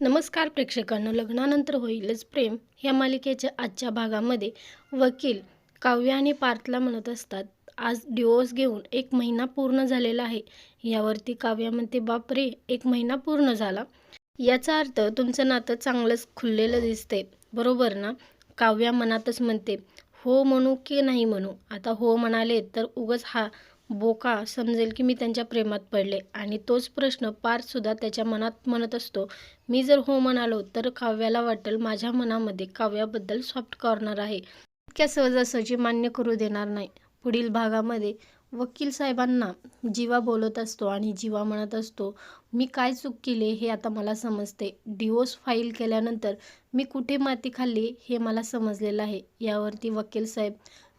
नमस्कार प्रेक्षकांना लग्नानंतर होईलच प्रेम. या मालिकेच्या आजच्या भागामध्ये वकील काव्य आणि पार्थला म्हणत असतात आज डिवोर्स घेऊन एक महिना पूर्ण झालेला आहे. यावरती काव्या म्हणते बापरे एक महिना पूर्ण झाला. याचा अर्थ तुमचं नातं चांगलंच खुललेलं दिसते बरोबर ना? काव्या मनातच म्हणते हो म्हणू की नाही म्हणू. आता हो म्हणाले तर उगच हा बोका समजेल की मी त्यांच्या प्रेमात पडले. आणि तोच प्रश्न पार्थसुद्धा त्याच्या मनात म्हणत असतो. मी जर हो म्हणालो तर काव्याला वाटेल माझ्या मनामध्ये काव्याबद्दल सॉफ्ट कॉर्नर आहे. इतक्या सहजासहजी मान्य करू देणार नाही. पुढील भागामध्ये वकील साहेबांना जीवा बोलत असतो आणि जीवा म्हणत असतो मी काय चूक केली हे आता मला समजते. डिवोर्स फाईल केल्यानंतर मी कुठे माती खाल्ली हे मला समजलेलं आहे. यावरती वकील साहेब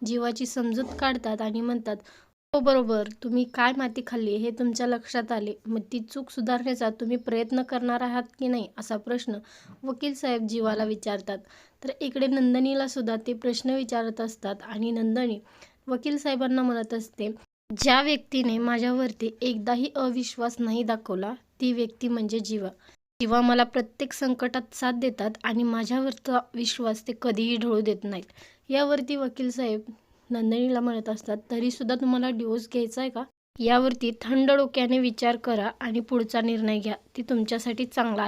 जीवाची समजूत काढतात आणि म्हणतात हो बरोबर. तुम्ही काय माती खाल्ली हे तुमच्या लक्षात आले. मग ती चूक सुधारण्याचा तुम्ही प्रयत्न करणार आहात की नाही असा प्रश्न वकील साहेब जीवाला विचारतात. तर इकडे नंदनीला सुद्धा ते प्रश्न विचारत असतात आणि नंदनी वकील साहेबांना म्हणत असते ज्या व्यक्तीने माझ्यावरती एकदाही अविश्वास नाही दाखवला ती व्यक्ती म्हणजे जीवा. जीवा मला प्रत्येक संकटात साथ देतात आणि माझ्यावरचा विश्वास ते कधीही ढळू देत नाहीत. यावरती वकील साहेब नंदिनीला म्हणत असतात तरीसुद्धा तुम्हाला डिवोर्स घ्यायचा आहे का? यावरती थंड डोक्याने विचार करा आणि पुढचा निर्णय घ्या. ती तुमच्यासाठी चांगला आहे.